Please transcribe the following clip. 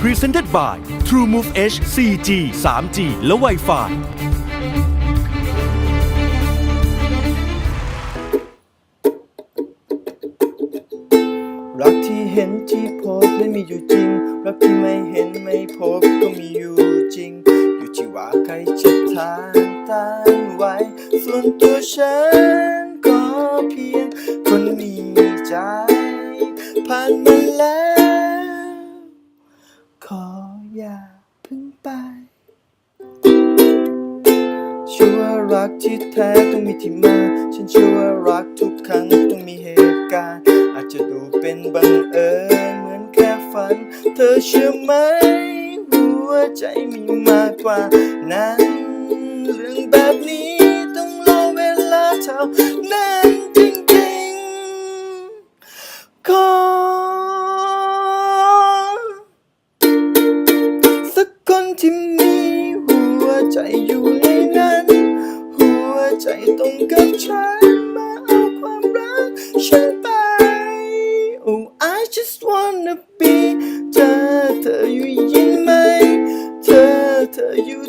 Presented by TrueMove H 4G 3G และ Wi-Fi รักที่เห็นที่พสต์ไม่มีอยู่จริง รักที่ไม่เห็นไม่พบก็มีอยู่จริง อยู่ที่ว่าใครจะทานต้านไว้ ส่วนตัวฉันก็เพียงคนมีใจผ่านมาแล้ว ขออย่าพึ่งไปชื่อว่ารักที่แท้ต้องมีที่มา ฉันเชื่อว่ารักทุกครั้งต้องมีเหตุการณ์ อาจจะดูเป็นบังเอิญเหมือนแค่ฝัน เธอเชื่อไหมหัวใจมีมากกว่านั้น เรื่องแบบนี้ต้องรอเวลาเท่านั้น ใจตรงกับฉันมาเอาความรักฉันไป Oh I just wanna be เธอเธออยู่ยินไหม เธอเธออยู่